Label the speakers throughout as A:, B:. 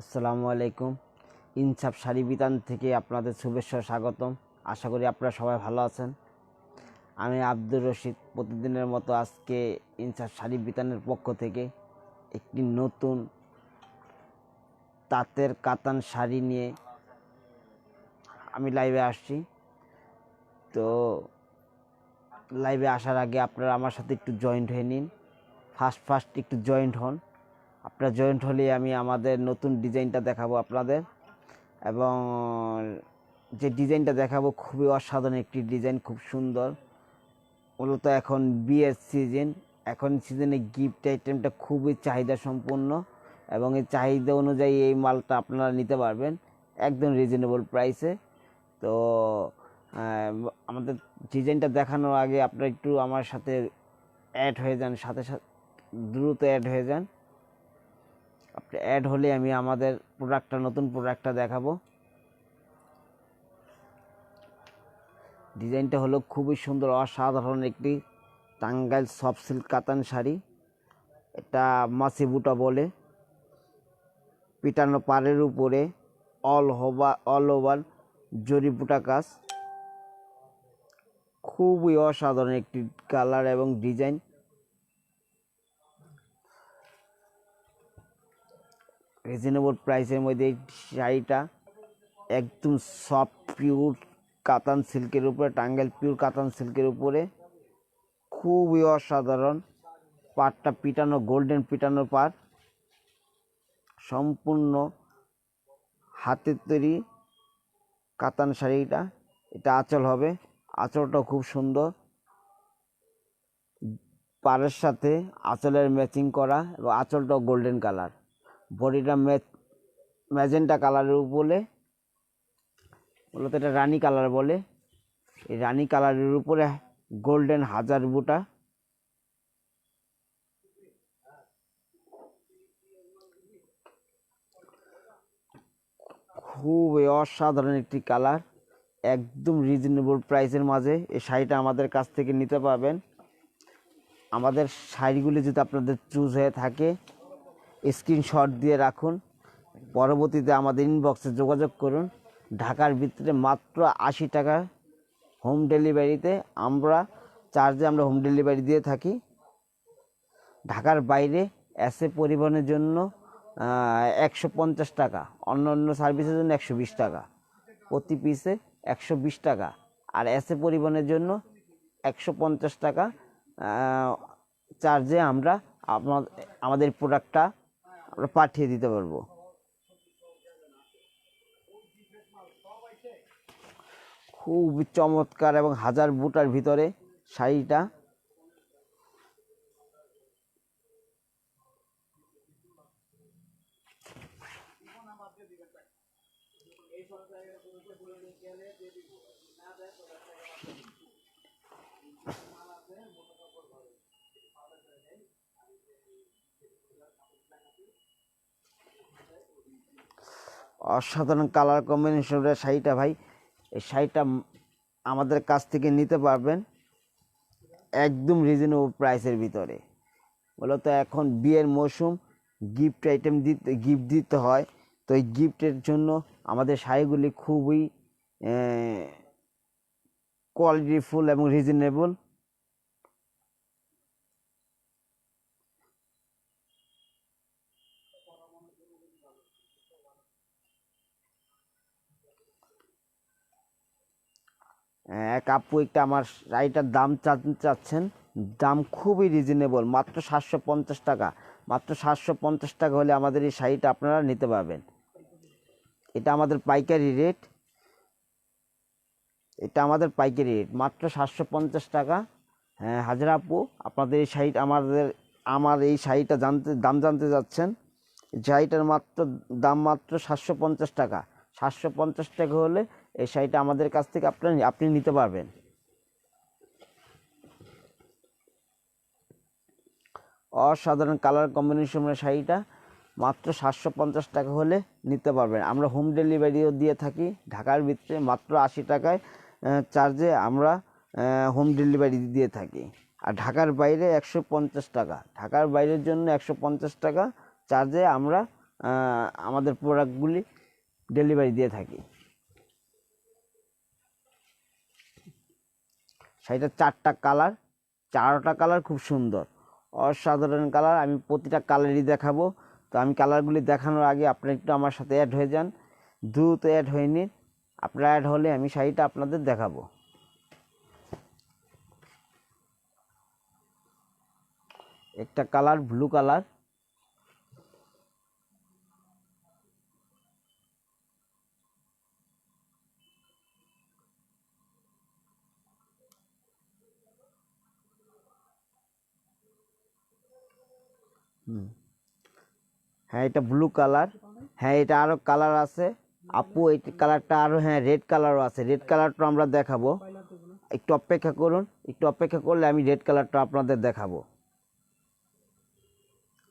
A: আসসালামু আলাইকুম। ইনসাফ শাড়ি বিতান থেকে আপনাদের শুভেচ্ছা স্বাগতম। আশা করি আপনারা সবাই ভালো আছেন। আমি আব্দুর রশিদ। প্রতিদিনের মতো আজকে ইনসাফ শাড়ি বিতানের পক্ষ থেকে একটি নতুন তাঁতের কাতান শাড়ি নিয়ে আমি লাইভে আসছি। তো লাইভে আসার আগে আপনারা আমার সাথে একটু জয়েন্ট হয়ে নিন। ফার্স্ট ফার্স্ট একটু জয়েন্ট হন। আপনারা জয়েন্ট হলে আমি আমাদের নতুন ডিজাইনটা দেখাবো আপনাদের। এবং যে ডিজাইনটা দেখাবো খুবই অসাধারণ একটি ডিজাইন, খুব সুন্দর। মূলত এখন বিয়ের সিজন এখন সিজনে গিফট আইটেমটা খুবই চাহিদা সম্পূর্ণ এবং এই চাহিদা অনুযায়ী এই মালটা আপনারা নিতে পারবেন একদম রিজনেবল প্রাইসে তো আমাদের ডিজাইনটা দেখানোর আগে আপনারা একটু আমার সাথে অ্যাড হয়ে যান, সাথে সাথে দ্রুত অ্যাড হয়ে যান। আপনি অ্যাড হলে আমি আমাদের প্রোডাক্টটা নতুন প্রোডাক্টটা দেখাবো। ডিজাইনটা হলো খুবই সুন্দর, অসাধারণ একটি টাঙ্গাইল সফট সিল্ক কাতান শাড়ি। এটা মাসি বুটা বলে। পিটানো পাড়ের উপরে অল ওভার অল ওভার জরি বুটা কাজ। খুবই অসাধারণ একটি কালার এবং ডিজাইন রিজনেবল প্রাইসের মধ্যে এই শাড়িটা একদম সফট পিওর কাতান সিল্কের উপরে টাঙ্গাইল পিওর কাতান সিল্কের উপরে। খুবই অসাধারণ। পাটটা পিটানো গোল্ডেন পিটানো পাট সম্পূর্ণ হাতের তৈরি কাতান শাড়িটা। এটা আঁচল হবে। আঁচলটাও খুব সুন্দর। পাড়ের সাথে আঁচলের ম্যাচিং করা এবং আঁচলটাও গোল্ডেন কালার বডিটা ম্যাজেন্টা কালারের উপরে মূলত এটা রানী কালার বলে। এই রানী কালারের উপরে গোল্ডেন হাজার বুটা। খুবই অসাধারণ একটি কালার, একদম রিজনেবল প্রাইসের মাঝে। এই শাড়িটা আমাদের কাছ থেকে নিতে পারবেন। আমাদের শাড়িগুলি যদি আপনাদের চুজ হয়ে থাকে স্ক্রিনশট দিয়ে রাখুন। পরবর্তীতে আমাদের ইনবক্সে যোগাযোগ করুন। ঢাকার ভিতরে মাত্র আশি টাকা হোম ডেলিভারিতে আমরা চার্জে আমরা হোম ডেলিভারি দিয়ে থাকি। ঢাকার বাইরে অ্যাসে পরিবহনের জন্য একশো পঞ্চাশ টাকা অন্য অন্য সার্ভিসের জন্য একশো বিশ টাকা। প্রতি পিসে একশো বিশ টাকা, আর অ্যাসে পরিবহনের জন্য একশো পঞ্চাশ টাকা চার্জে আমরা আমা- আমাদের প্রোডাক্টটা আমরা পাঠিয়ে দিতে পারব। খুব চমৎকার এবং হাজার বুটার ভিতরে শাড়িটা। অসাধারণ কালার কম্বিনেশনের শাড়িটা ভাই। এই শাড়িটা আমাদের কাছ থেকে নিতে পারবেন একদম রিজনেবল প্রাইসের ভিতরে। মূলত এখন বিয়ের মৌসুম গিফট আইটেম দিতে গিফট দিতে হয়। তো এই গিফটের জন্য আমাদের শাড়িগুলি খুবই কোয়ালিটিফুল এবং রিজনেবল এক আপু একটা আমার শাড়িটার দাম চাচ্ছেন। দাম খুবই রিজনেবল মাত্র সাতশো পঞ্চাশ টাকা। মাত্র সাতশো পঞ্চাশ টাকা হলে আমাদের এই শাড়িটা আপনারা নিতে পারবেন। এটা আমাদের পাইকারি রেট এটা আমাদের পাইকারি রেট মাত্র সাতশো পঞ্চাশ টাকা। হ্যাঁ হাজার আপু, আপনাদের এই শাড়িটা আমাদের, আমার এই শাড়িটা জানতে, দাম জানতে যাচ্ছেন শাড়িটার মাত্র, দাম মাত্র সাতশো পঞ্চাশ টাকা। সাতশো পঞ্চাশ টাকা হলে এই শাড়িটা আমাদের কাছ থেকে আপনি আপনি নিতে পারবেন। অসাধারণ কালার কম্বিনেশনের শাড়িটা, মাত্র সাতশো পঞ্চাশ টাকা হলে নিতে পারবেন। আমরা হোম ডেলিভারিও দিয়ে থাকি, ঢাকার ভিতরে মাত্র আশি টাকায় চার্জে আমরা হোম ডেলিভারি দিয়ে থাকি। আর ঢাকার বাইরে একশো পঞ্চাশ টাকা। ঢাকার বাইরের জন্য একশো পঞ্চাশ টাকা চার্জে আমরা আমাদের প্রোডাক্টগুলি ডেলিভারি দিয়ে থাকি। শাড়িটার চারটা কালার চারটা কালার খুব সুন্দর। অসাধারণ কালার, আমি প্রতিটা কালারই দেখাবো। তো আমি কালারগুলি দেখানোর আগে আপনারা একটু আমার সাথে অ্যাড হয়ে যান। দ্রুত অ্যাড হয়ে নিন। আপনারা অ্যাড হলে আমি শাড়িটা আপনাদের দেখাবো। একটা কালার ব্লু কালার। হ্যাঁ এটা ব্লু কালার হ্যাঁ এটা আরও কালার আছে। আপু, এই কালারটা আরও হ্যাঁ রেড কালারও আছে। রেড কালারটা আমরা দেখাবো। একটু অপেক্ষা করুন। একটু অপেক্ষা করলে আমি রেড কালারটা আপনাদের দেখাবো।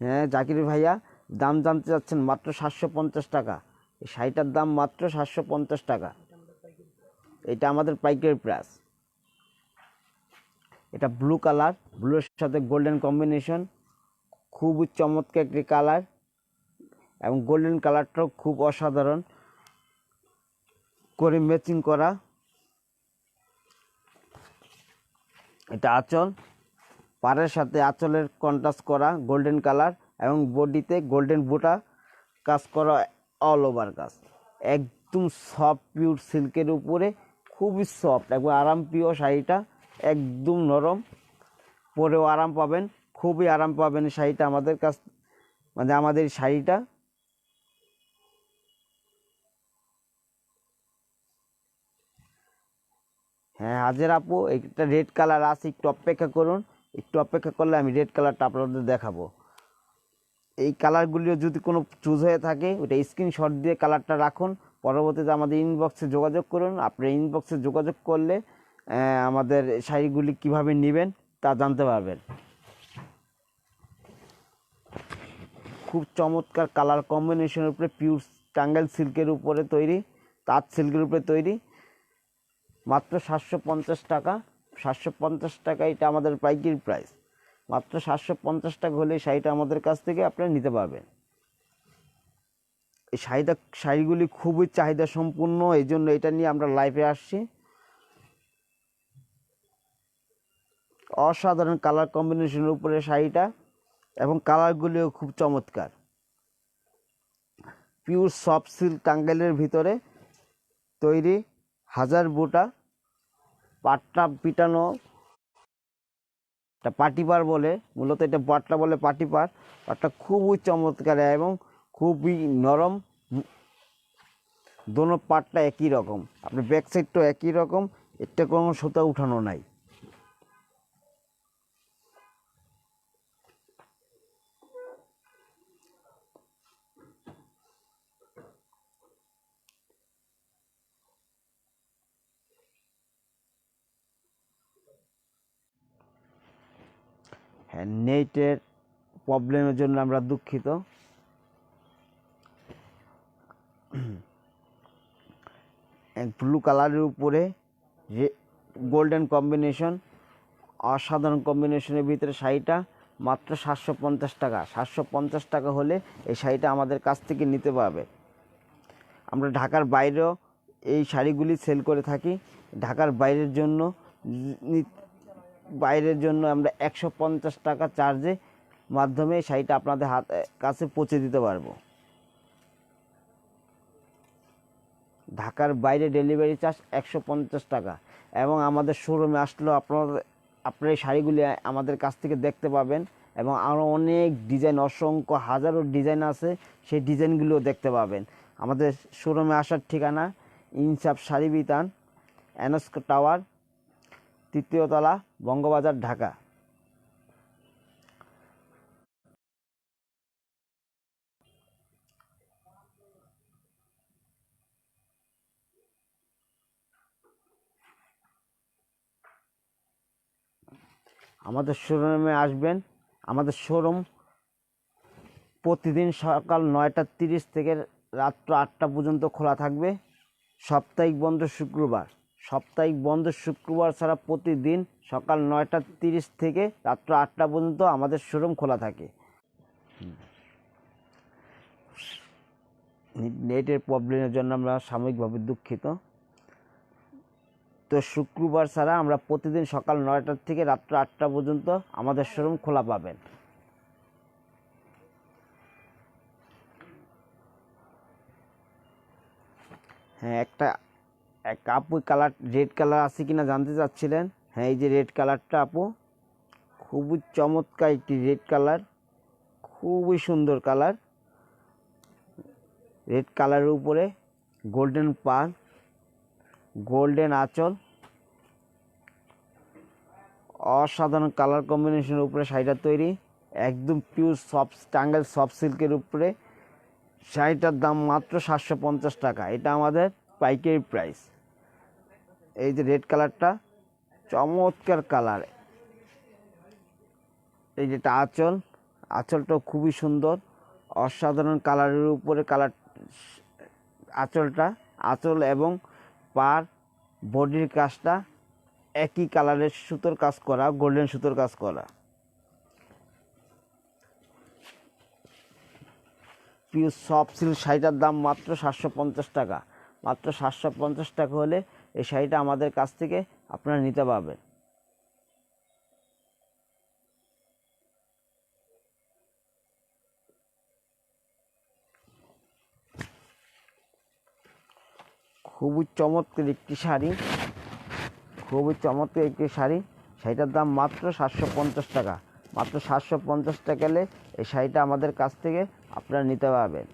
A: হ্যাঁ জাকির ভাইয়া, দাম জানতে চাচ্ছেন মাত্র সাতশো পঞ্চাশ টাকা। এই শাড়িটার দাম মাত্র সাতশো পঞ্চাশ টাকা। এটা আমাদের পাইকারি প্রাইস এটা ব্লু কালার ব্লুর সাথে গোল্ডেন কম্বিনেশন খুব চমৎকার একটি কালার এবং গোল্ডেন কালারটাও খুব অসাধারণ করে ম্যাচিং করা। এটা আঁচল। পাড়ের সাথে আঁচলের কন্ট্রাস্ট করা গোল্ডেন কালার এবং বডিতে গোল্ডেন বুটা কাজ করা অল ওভার কাজ। একদম সফট পিওর সিল্কের উপরে খুবই সফট একবার আরাম প্রিয় শাড়িটা একদম নরম। পরেও আরাম পাবেন, খুবই আরাম পাবেন শাড়িটা আমাদের কাছ মানে আমাদের শাড়িটা হ্যাঁ হাজার আপু, একটা রেড কালার আছে, একটু অপেক্ষা করুন। একটু অপেক্ষা করলে আমি রেড কালারটা আপনাদের দেখাবো। এই কালারগুলিও যদি কোনো চুজ হয়ে থাকে ওটা স্ক্রিনশট দিয়ে কালারটা রাখুন। পরবর্তীতে আমাদের ইনবক্সে যোগাযোগ করুন। আপনি ইনবক্সে যোগাযোগ করলে আমাদের শাড়িগুলি কীভাবে নেবেন তা জানতে পারবেন। খুব চমৎকার কালার কম্বিনেশনের উপরে পিওর টাঙ্গাইল সিল্কের উপরে তৈরি, তাঁত সিল্কের উপরে তৈরি। মাত্র সাতশো পঞ্চাশ টাকা। সাতশো পঞ্চাশ টাকা এটা আমাদের পাইকারি প্রাইস মাত্র সাতশো পঞ্চাশ টাকা হলে শাড়িটা আমাদের কাছ থেকে আপনারা নিতে পারবেন। এই শাড়িটা, শাড়িগুলি খুবই চাহিদা সম্পূর্ণ এই জন্য এটা নিয়ে আমরা লাইভে আসছি। অসাধারণ কালার কম্বিনেশনের উপরে শাড়িটা এবং কালারগুলিও খুব চমৎকার। পিওর সফট সিল্ক টাঙ্গাইলের ভিতরে তৈরি হাজার বোটা পাটটা পিটানো, এটা পাটিপার বলে, মূলত এটা পাটটা বলে পাটিপার পাটটা খুবই চমৎকার এবং খুবই নরম। দোনো পাটটা একই রকম। আপনার ব্যাক সাইডটাও একই রকম এটা কোনো সুতা উঠানো নাই। নেটের প্রবলেমের জন্য আমরা দুঃখিত। ব্লু কালারের উপরে গোল্ডেন কম্বিনেশন, অসাধারণ কম্বিনেশনের ভিতরে শাড়িটা মাত্র সাতশো পঞ্চাশ টাকা। সাতশো পঞ্চাশ টাকা হলে এই শাড়িটা আমাদের কাছ থেকে নিতে পারবে। আমরা ঢাকার বাইরেও এই শাড়িগুলি সেল করে থাকি। ঢাকার বাইরের জন্য বাইরের জন্য আমরা একশো পঞ্চাশ টাকা চার্জে মাধ্যমে শাড়িটা আপনাদের হাত কাছে পৌঁছে দিতে পারব। ঢাকার বাইরে ডেলিভারি চার্জ একশো পঞ্চাশ টাকা। এবং আমাদের শোরুমে আসলেও আপনার আপনার এই শাড়িগুলি আমাদের কাছ থেকে দেখতে পাবেন এবং আরও অনেক ডিজাইন অসংখ্য হাজারো ডিজাইন আছে, সেই ডিজাইনগুলোও দেখতে পাবেন। আমাদের শোরুমে আসার ঠিকানা ইনসাফ শাড়ি বিতান এনস্ক টাওয়ার তৃতীয় তলা, বঙ্গবাজার, ঢাকা। আমাদের শোরুমে আসবেন। আমাদের শোরুম প্রতিদিন সকাল নয়টা তিরিশ থেকে রাত্র আটটা পর্যন্ত খোলা থাকবে। সাপ্তাহিক বন্ধ শুক্রবার। সাপ্তাহিক বন্ধ শুক্রবার ছাড়া প্রতিদিন সকাল নয়টা তিরিশ থেকে রাত্র আটটা পর্যন্ত আমাদের শোরুম খোলা থাকে। নেটের প্রবলেমের জন্য আমরা সাময়িকভাবে দুঃখিত। তো শুক্রবার ছাড়া আমরা প্রতিদিন সকাল নয়টার থেকে রাত্র আটটা পর্যন্ত আমাদের শোরুম খোলা পাবেন। হ্যাঁ একটা এক আপু কালার, রেড কালার আছে কিনা জানতে চাচ্ছিলেন? হ্যাঁ এই যে রেড কালারটা আপু, খুবই চমৎকার একটি রেড কালার, খুবই সুন্দর কালার। রেড কালারের উপরে গোল্ডেন পান গোল্ডেন আঁচল, অসাধারণ কালার কম্বিনেশনের উপরে শাড়িটা তৈরি, একদম পিওর সফট টাঙ্গেল সফট সিল্কের উপরে। শাড়িটার দাম মাত্র সাতশো পঞ্চাশ টাকা, এটা আমাদের পাইকারি প্রাইস এই যে রেড কালারটা চমৎকার কালার এই যেটা আঁচল, আঁচলটাও খুবই সুন্দর। অসাধারণ কালারের উপরে কালার আঁচলটা, আঁচল এবং পার বডির কাজটা একই কালারের সুতোর কাজ করা গোল্ডেন সুতোর কাজ করা। পিওর সফট সিল্ক শাড়িটার দাম মাত্র সাতশো পঞ্চাশ টাকা। মাত্র সাতশো পঞ্চাশ টাকা হলে এই শাড়িটা আমাদের কাছ থেকে আপনারা নিতে পারবেন। খুবই চমৎকার একটি শাড়ি। খুবই চমৎকার একটি শাড়ি। শাড়িটার দাম মাত্র সাতশো পঞ্চাশ টাকা। মাত্র সাতশো পঞ্চাশ টাকা এই শাড়িটা আমাদের কাছ থেকে আপনারা নিতে পারবেন।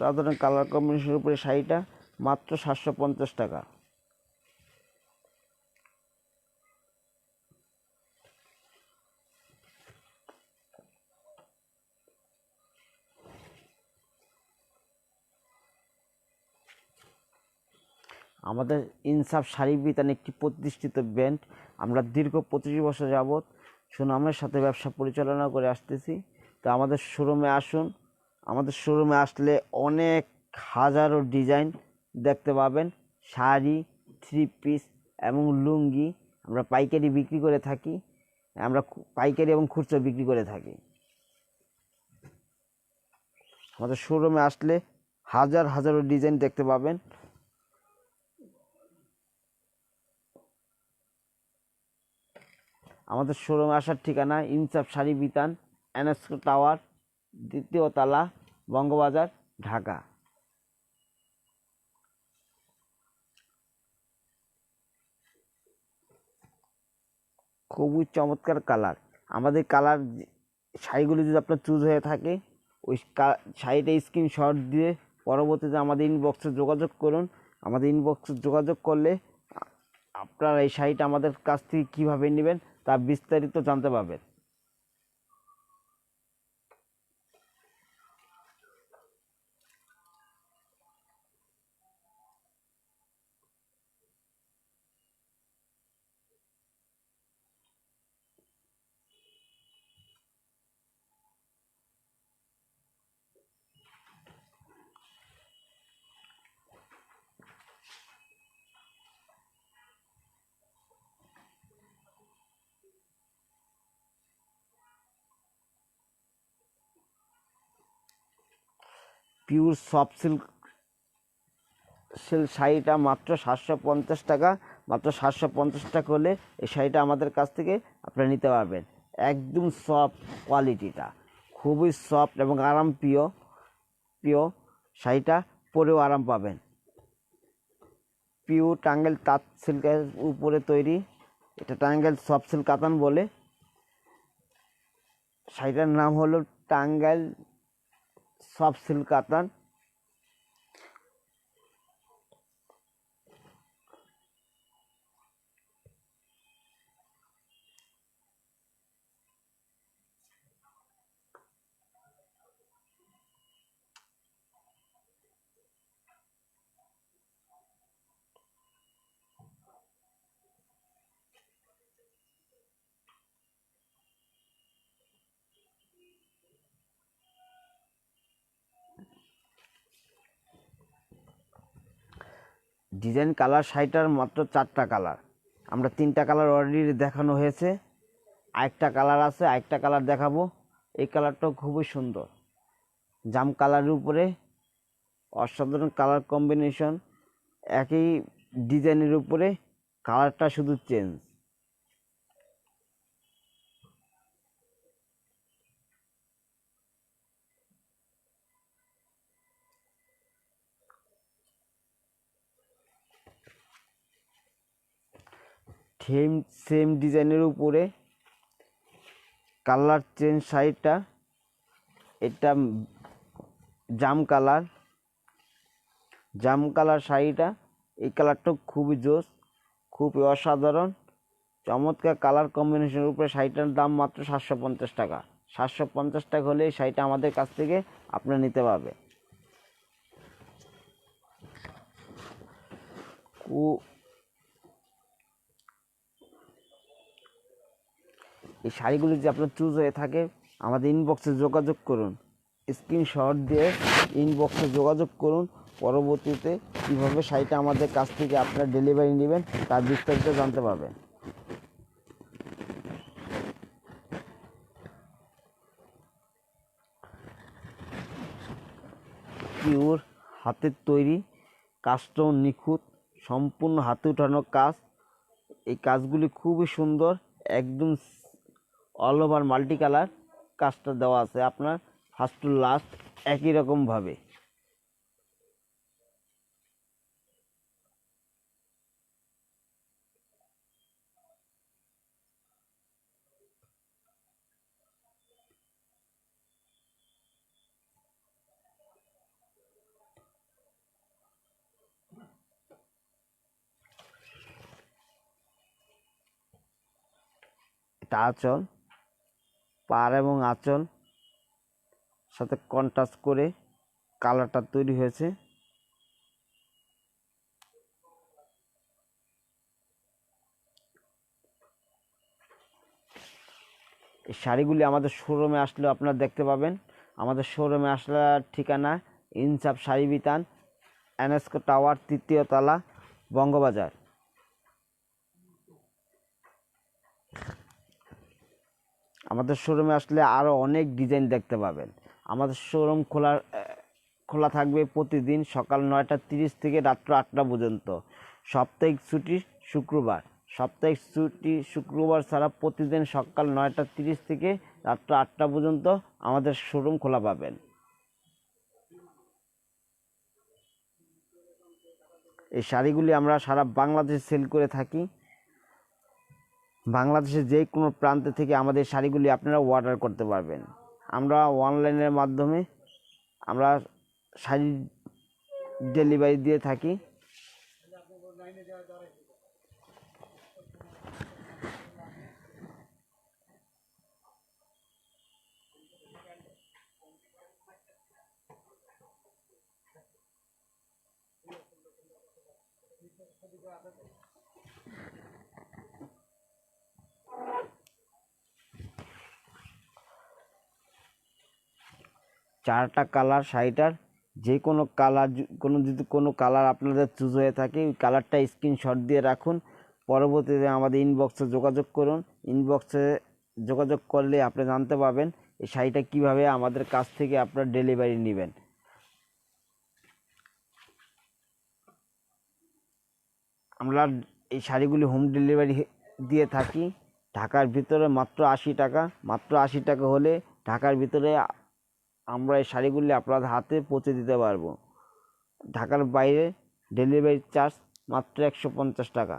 A: অসাধারণ কালার কম্বিনেশনের উপরে শাড়িটা মাত্র সাতশো পঞ্চাশ টাকা। আমাদের ইনসাফ শাড়ি বিতান একটি প্রতিষ্ঠিত ব্র্যান্ড। আমরা দীর্ঘ পঁচিশ বছর যাবৎ সুনামের সাথে ব্যবসা পরিচালনা করে আসতেছি। তো আমাদের শোরুমে আসুন আমাদের শোরুমে আসলে অনেক হাজারো ডিজাইন দেখতে পাবেন। শাড়ি থ্রি পিস এবং লুঙ্গি আমরা পাইকারি বিক্রি করে থাকি। আমরা পাইকারি এবং খুচরো বিক্রি করে থাকি। আমাদের শোরুমে আসলে হাজার হাজারো ডিজাইন দেখতে পাবেন। আমাদের শোরুমে আসার ঠিকানা ইনসাফ শাড়ি বিতান এনএসকো টাওয়ার দ্বিতীয় তলা। বঙ্গবাজার, ঢাকা। খুবই চমৎকার কালার। আমাদের কালার শাড়িগুলো যদি আপনার চুজ হয়ে থাকে, ওই শাড়িটা স্ক্রিনশট দিয়ে পরবর্তীতে আমাদের ইনবক্সে যোগাযোগ করুন। আমাদের ইনবক্সে যোগাযোগ করলে আপনারা এই শাড়িটা আমাদের কাছ থেকে কীভাবে নেবেন তা বিস্তারিত জানতে পারবেন। পিওর সফট সিল্ক সিল্ক শাড়িটা মাত্র সাতশো পঞ্চাশ টাকা। মাত্র সাতশো পঞ্চাশ টাকা হলে এই শাড়িটা আমাদের কাছ থেকে আপনারা নিতে পারবেন। একদম সফট কোয়ালিটিটা, খুবই সফট এবং আরাম প্রিয় প্রিয় শাড়িটা পরেও আরাম পাবেন। পিওর টাঙ্গেল তাঁত সিল্কের উপরে তৈরি, এটা টাঙ্গেল সফট সিল্ক কাতান বলে। শাড়িটার নাম হলো টাঙ্গাইল সফট সিল্ক কাতান ডিজাইন কালার শাড়িটার মাত্র চারটা কালার। আমরা তিনটা কালার অলরেডি দেখানো হয়েছে। আরেকটা কালার আছে, আরেকটা কালার দেখাবো। এই কালারটাও খুবই সুন্দর। জাম কালারের উপরে অসাধারণ কালার কম্বিনেশন একই ডিজাইনের উপরে কালারটা শুধু চেঞ্জ সেম সেম ডিজাইনের উপরে কালার চেঞ্জ শাড়িটা, এটা জাম কালার জাম কালার শাড়িটা, এই কালারটা খুবই জোস, খুবই অসাধারণ, চমৎকার কালার কম্বিনেশনের উপরে শাড়িটার দাম মাত্র সাতশো পঞ্চাশ টাকা। সাতশো পঞ্চাশ টাকা হলে এই শাড়িটা আমাদের কাছ থেকে আপনারা নিতে পারবে। এই শাড়িগুলি যদি আপনার চুজ হয়ে থাকে, আমাদের ইনবক্সে যোগাযোগ করুন। স্ক্রিনশট দিয়ে ইনবক্সে যোগাযোগ করুন। পরবর্তীতে কীভাবে শাড়িটা আমাদের কাছ থেকে আপনার ডেলিভারি নেবেন, তার বিস্তারিত জানতে পারবেন। পিওর হাতের তৈরি কাজটাও নিখুঁত, সম্পূর্ণ হাতে উঠানো কাজ। এই কাজগুলি খুবই সুন্দর, একদম অল ওভার মাল্টি কালার কাজটা দেওয়া আছে। আপনার ফার্স্ট টু লাস্ট একই রকমভাবে এটা আঁচল পার এবং আঁচল সাথে কন্ট্রাস্ট করে কালারটা তৈরি হয়েছে। এই শাড়িগুলি আমাদের শোরুমে আসলে আপনারা দেখতে পাবেন। আমাদের শোরুমে আসলার ঠিকানা ইনসাফ শাড়ি বিতান, এনএসকো টাওয়ার, তৃতীয় তলা, বঙ্গবাজার। আমাদের শোরুমে আসলে আরও অনেক ডিজাইন দেখতে পাবেন। আমাদের শোরুম খোলা খোলা থাকবে প্রতিদিন সকাল নয়টা তিরিশ থেকে রাত্র আটটা পর্যন্ত। সাপ্তাহিক ছুটি শুক্রবার। সাপ্তাহিক ছুটি শুক্রবার ছাড়া প্রতিদিন সকাল নয়টা তিরিশ থেকে রাত্র আটটা পর্যন্ত আমাদের শোরুম খোলা পাবেন। এই শাড়িগুলি আমরা সারা বাংলাদেশে সেল করে থাকি। বাংলাদেশের যে কোনো প্রান্ত থেকে আমাদের শাড়িগুলি আপনারা অর্ডার করতে পারবেন। আমরা অনলাইনের মাধ্যমে আমরা শাড়ি ডেলিভারি দিয়ে থাকি। চারটা কালার শাড়িটার, যে কোনো কালার কোনো যদি কোনো কালার আপনাদের চুজ হয়ে থাকে, ওই কালারটা স্ক্রিনশট দিয়ে রাখুন। পরবর্তীতে আমাদের ইনবক্সে যোগাযোগ করুন। ইনবক্সে যোগাযোগ করলে আপনি জানতে পারবেন এই শাড়িটা কীভাবে আমাদের কাছ থেকে আপনার ডেলিভারি নেবেন। আমরা এই শাড়িগুলি হোম ডেলিভারি দিয়ে থাকি। ঢাকার ভিতরে মাত্র আশি টাকা, মাত্র আশি টাকা হলে ঢাকার ভিতরে আমরা এই শাড়িগুলি আপনার হাতে পৌঁছে দিতে পারব। ঢাকার বাইরে ডেলিভারি চার্জ মাত্র একশো পঞ্চাশ টাকা।